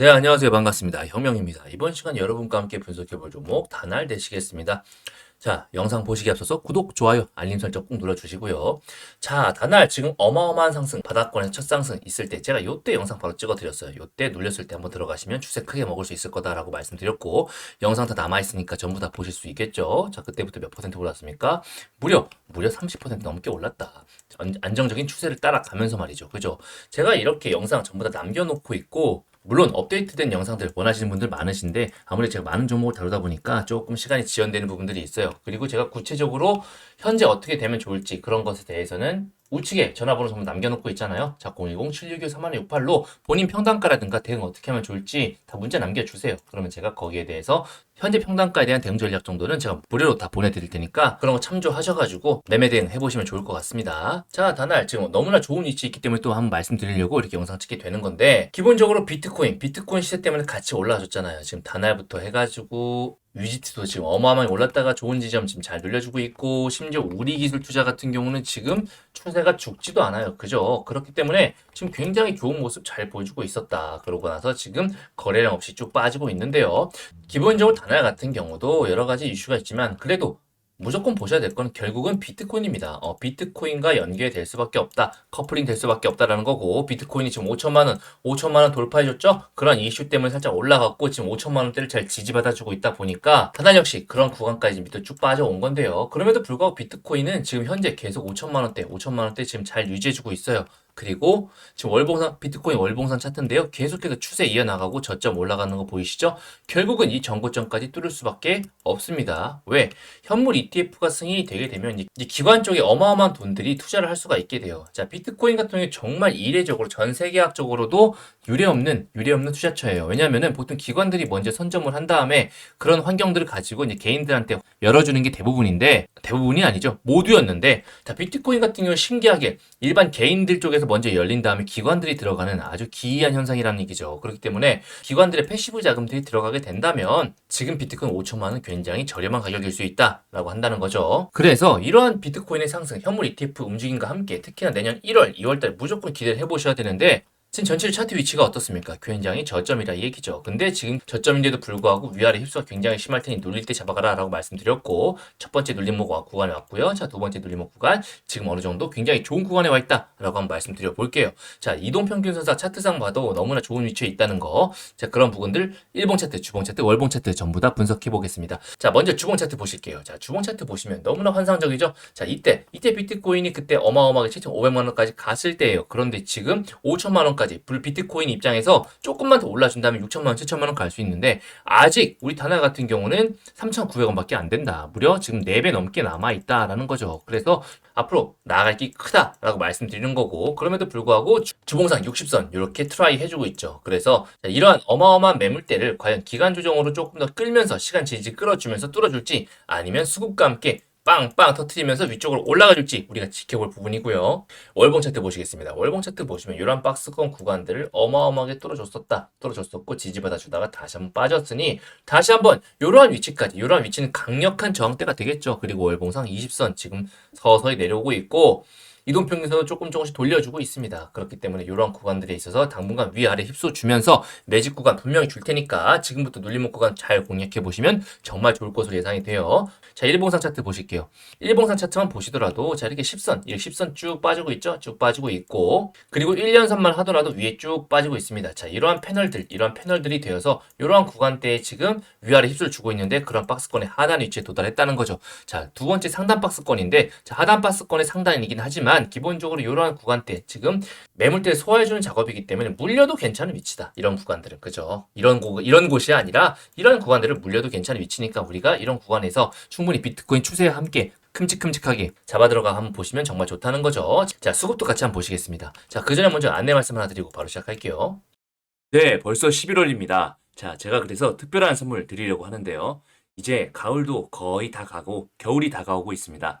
네, 안녕하세요. 반갑습니다. 혁명입니다. 이번 시간 여러분과 함께 분석해볼 종목 단알 되시겠습니다. 자, 영상 보시기 앞서서 구독, 좋아요, 알림 설정 꼭 눌러주시고요. 자, 단알 지금 어마어마한 상승, 바닥권에서 첫 상승 있을 때 제가 요때 영상 바로 찍어드렸어요. 요때 눌렸을 때 한번 들어가시면 추세 크게 먹을 수 있을 거다라고 말씀드렸고 영상 다 남아있으니까 전부 다 보실 수 있겠죠. 자, 그때부터 몇 퍼센트 올랐습니까? 무려, 무려 30% 넘게 올랐다. 안- 안정적인 추세를 따라가면서 말이죠. 그죠? 제가 이렇게 영상 전부 다 남겨놓고 있고 물론 업데이트된 영상들 원하시는 분들 많으신데 아무래도 제가 많은 종목을 다루다 보니까 조금 시간이 지연되는 부분들이 있어요. 그리고 제가 구체적으로 현재 어떻게 되면 좋을지 그런 것에 대해서는 우측에 전화번호 전부 남겨놓고 있잖아요. 자, 010-769-3168로 본인 평단가라든가 대응 어떻게 하면 좋을지 다 문자 남겨주세요. 그러면 제가 거기에 대해서 현재 평단가에 대한 대응 전략 정도는 제가 무료로 다 보내드릴 테니까 그런 거 참조하셔가지고 매매 대응 해보시면 좋을 것 같습니다. 자, 다날 지금 너무나 좋은 위치에 있기 때문에 또 한번 말씀드리려고 이렇게 영상 찍게 되는 건데 기본적으로 비트코인, 비트코인 시세 때문에 같이 올라와줬잖아요. 지금 다날부터 해가지고 위지트도 지금 어마어마하게 올랐다가 좋은 지점 지금 잘 늘려주고 있고 심지어 우리 기술 투자 같은 경우는 지금 추세가 죽지도 않아요. 그죠? 그렇기 때문에 지금 굉장히 좋은 모습 잘 보여주고 있었다. 그러고 나서 지금 거래량 없이 쭉 빠지고 있는데요. 기본적으로 다날 같은 경우도 여러 가지 이슈가 있지만 그래도 무조건 보셔야 될 건 결국은 비트코인입니다. 어, 비트코인과 연계될 수밖에 없다. 커플링 될 수밖에 없다라는 거고 비트코인이 지금 5천만 원, 5천만 원 돌파해줬죠? 그런 이슈 때문에 살짝 올라갔고 지금 5천만 원대를 잘 지지받아주고 있다 보니까 다날 역시 그런 구간까지 밑으로 쭉 빠져온 건데요. 그럼에도 불구하고 비트코인은 지금 현재 계속 5천만 원대, 5천만 원대 지금 잘 유지해주고 있어요. 그리고 지금 월봉산 비트코인 월봉산 차트인데요. 계속해서 추세 이어나가고 저점 올라가는 거 보이시죠? 결국은 이 전고점까지 뚫을 수밖에 없습니다. 왜? 현물 ETF가 승인이 되게 되면 이- 이 기관 쪽에 어마어마한 돈들이 투자를 할 수가 있게 돼요. 자, 비트코인 같은 경우에 정말 이례적으로 전 세계학적으로도 유례없는 유례없는 투자처예요. 왜냐하면은 보통 기관들이 먼저 선점을 한 다음에 그런 환경들을 가지고 이제 개인들한테 열어주는 게 대부분인데 대부분이 아니죠. 모두였는데 자, 비트코인 같은 경우 신기하게 일반 개인들 쪽에서 먼저 열린 다음에 기관들이 들어가는 아주 기이한 현상이라는 얘기죠. 그렇기 때문에 기관들의 패시브 자금들이 들어가게 된다면 지금 비트코인 5천만 원 굉장히 저렴한 가격일 수 있다라고 한다는 거죠. 그래서 이러한 비트코인의 상승, 현물 ETF 움직임과 함께 특히나 내년 1월, 2월달 무조건 기대를 해보셔야 되는데 지금 전체 차트 위치가 어떻습니까? 굉장히 저점이라 이 얘기죠. 근데 지금 저점인데도 불구하고 위아래 휩수가 굉장히 심할 테니 눌릴 때 잡아가라 라고 말씀드렸고 첫 번째 눌림목 구간에 왔고요. 자, 두 번째 눌림목 구간 지금 어느 정도 굉장히 좋은 구간에 와 있다 라고 한번 말씀드려 볼게요. 자, 이동평균선사 차트상 봐도 너무나 좋은 위치에 있다는 거. 자, 그런 부분들 일봉 차트, 주봉 차트, 월봉 차트 전부 다 분석해 보겠습니다. 자, 먼저 주봉 차트 보실게요. 자, 주봉 차트 보시면 너무나 환상적이죠? 자, 이때, 이때 비트코인이 그때 어마어마하게 7,500만 원까지 갔을 때예요. 그런데 지금 5천만 원 까지 불 비트코인 입장에서 조금만 더 올라준다면 6천만 원, 7천만 원 갈 수 있는데 아직 우리 다나 같은 경우는 3,900원밖에 안 된다. 무려 지금 4배 넘게 남아 있다라는 거죠. 그래서 앞으로 나아갈 게 크다라고 말씀드리는 거고 그럼에도 불구하고 주- 주봉상 60선 이렇게 트라이 해주고 있죠. 그래서 자, 이러한 어마어마한 매물대를 과연 기간 조정으로 조금 더 끌면서 시간 지지 끌어주면서 뚫어줄지 아니면 수급과 함께 빵빵 터트리면서 위쪽으로 올라가 줄지 우리가 지켜볼 부분이고요. 월봉 차트 보시겠습니다. 월봉 차트 보시면 이런 박스권 구간들을 어마어마하게 뚫어줬었다. 뚫어줬었고 지지받아 주다가 다시 한번 빠졌으니 다시 한번 이러한 위치까지 이러한 위치는 강력한 저항대가 되겠죠. 그리고 월봉상 20선 지금 서서히 내려오고 있고 이동평균선은 조금 조금씩 돌려주고 있습니다. 그렇기 때문에 이런 구간들에 있어서 당분간 위아래 휩소 주면서 매직 구간 분명히 줄 테니까 지금부터 눌림목 구간 잘 공략해 보시면 정말 좋을 것으로 예상이 돼요. 자, 일봉상 차트 보실게요. 일봉상 차트만 보시더라도 자 이렇게 10선, 이렇게 10선 쭉 빠지고 있죠? 쭉 빠지고 있고 그리고 1년선만 하더라도 위에 쭉 빠지고 있습니다. 자, 이러한 패널들, 이러한 패널들이 되어서 이러한 구간대에 지금 위아래 휩쓸 주고 있는데 그런 박스권의 하단 위치에 도달했다는 거죠. 자, 두 번째 상단 박스권인데 자, 하단 박스권의 상단이긴 하지만 기본적으로 이러한 구간대 지금 매물대를 소화해주는 작업이기 때문에 물려도 괜찮은 위치다. 이런 구간들은 그죠? 이런 곳 이런 곳이 아니라 이런 구간들을 물려도 괜찮은 위치니까 우리가 이런 구간에서 충분히 비트코인 추세와 함께 큼직큼직하게 잡아 들어가 한번 보시면 정말 좋다는 거죠. 자, 수급도 같이 한번 보시겠습니다. 자, 그 전에 먼저 안내 말씀 하나 드리고 바로 시작할게요. 네, 벌써 11월입니다. 자, 제가 그래서 특별한 선물 드리려고 하는데요. 이제 가을도 거의 다 가고 겨울이 다가오고 있습니다.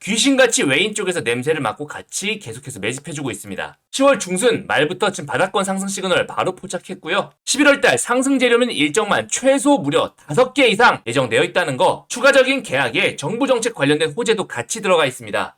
귀신같이 외인 쪽에서 냄새를 맡고 같이 계속해서 매집해주고 있습니다. 10월 중순 말부터 지금 바닥권 상승 시그널 바로 포착했고요. 11월 달 상승 재료면 일정만 최소 무려 5개 이상 예정되어 있다는 거, 추가적인 계약에 정부 정책 관련된 호재도 같이 들어가 있습니다.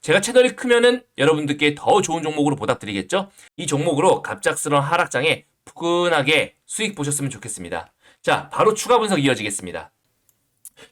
제가 채널이 크면은 여러분들께 더 좋은 종목으로 보답드리겠죠? 이 종목으로 갑작스러운 하락장에 푸근하게 수익 보셨으면 좋겠습니다. 자, 바로 추가 분석 이어지겠습니다.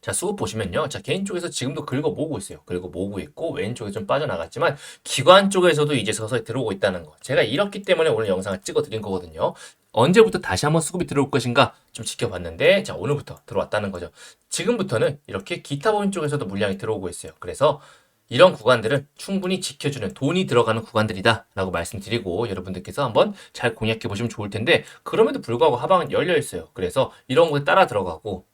자, 수급 보시면요. 자, 개인 쪽에서 지금도 긁어 모으고 있어요. 긁어 모으고 있고, 왼쪽에 좀 빠져나갔지만, 기관 쪽에서도 이제 서서히 들어오고 있다는 거. 제가 이렇기 때문에 오늘 영상을 찍어 드린 거거든요. 언제부터 다시 한번 수급이 들어올 것인가 좀 지켜봤는데, 자, 오늘부터 들어왔다는 거죠. 지금부터는 이렇게 기타 법인 쪽에서도 물량이 들어오고 있어요. 그래서 이런 구간들은 충분히 지켜주는 돈이 들어가는 구간들이다 라고 말씀드리고 여러분들께서 한번 잘 공략해 보시면 좋을 텐데 그럼에도 불구하고 하방은 열려 있어요. 그래서 이런 곳에 따라 들어가고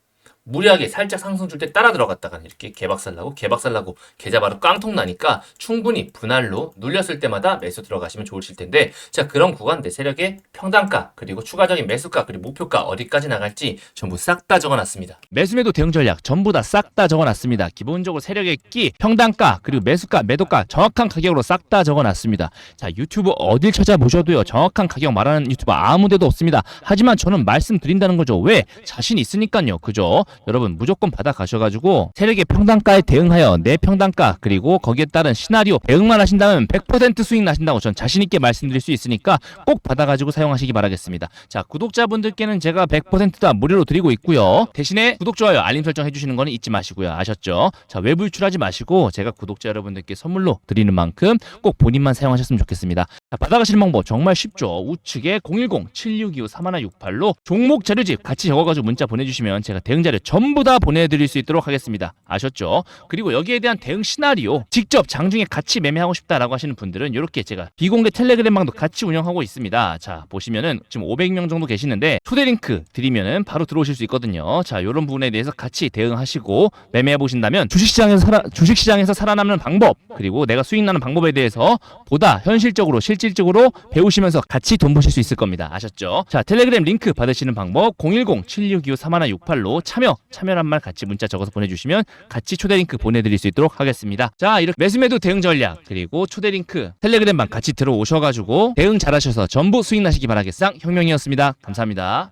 무리하게 살짝 상승 줄 때 따라 들어갔다가 이렇게 개박살 나고 개박살 나고 계좌 바로 깡통 나니까 충분히 분할로 눌렸을 때마다 매수 들어가시면 좋으실 텐데 자 그런 구간대 세력의 평단가 그리고 추가적인 매수가 그리고 목표가 어디까지 나갈지 전부 싹 다 적어놨습니다. 매수매도 대응 전략 전부 다 싹 다 적어놨습니다. 기본적으로 세력의 끼, 평단가, 그리고 매수가, 매도가 정확한 가격으로 싹 다 적어놨습니다. 자 유튜브 어딜 찾아보셔도요 정확한 가격 말하는 유튜버 아무데도 없습니다. 하지만 저는 말씀드린다는 거죠. 왜? 자신 있으니까요. 그죠? 여러분 무조건 받아가셔가지고 세력의 평단가에 대응하여 내 평단가 그리고 거기에 따른 시나리오 대응만 하신다면 100% 수익 나신다고 전 자신 있게 말씀드릴 수 있으니까 꼭 받아가지고 사용하시기 바라겠습니다. 자 구독자분들께는 제가 100%다 무료로 드리고 있고요. 대신에 구독 좋아요 알림 설정 해주시는 거는 잊지 마시고요. 아셨죠? 자 외부 유출하지 마시고 제가 구독자 여러분들께 선물로 드리는 만큼 꼭 본인만 사용하셨으면 좋겠습니다. 자, 받아가시는 방법 정말 쉽죠. 우측에 010-7625-3168로 종목 자료집 같이 적어가지고 문자 보내주시면 제가 대응 자료 전부 다 보내드릴 수 있도록 하겠습니다. 아셨죠? 그리고 여기에 대한 대응 시나리오 직접 장중에 같이 매매하고 싶다라고 하시는 분들은 이렇게 제가 비공개 텔레그램 방도 같이 운영하고 있습니다. 자 보시면은 지금 500명 정도 계시는데 초대 링크 드리면은 바로 들어오실 수 있거든요. 자 이런 부분에 대해서 같이 대응하시고 매매해 보신다면 주식시장에서 살아 주식시장에서 살아남는 방법 그리고 내가 수익 나는 방법에 대해서 보다 현실적으로 실질적으로 배우시면서 같이 돈 버실 수 있을 겁니다. 아셨죠? 자 텔레그램 링크 받으시는 방법 010-7625-3168로 참여 참여란 말 같이 문자 적어서 보내주시면 같이 초대 링크 보내드릴 수 있도록 하겠습니다. 자 이렇게 매수매도 대응 전략 그리고 초대 링크 텔레그램방 같이 들어오셔가지고 대응 잘하셔서 전부 수익 나시기 바라겠상 혁명이었습니다. 감사합니다.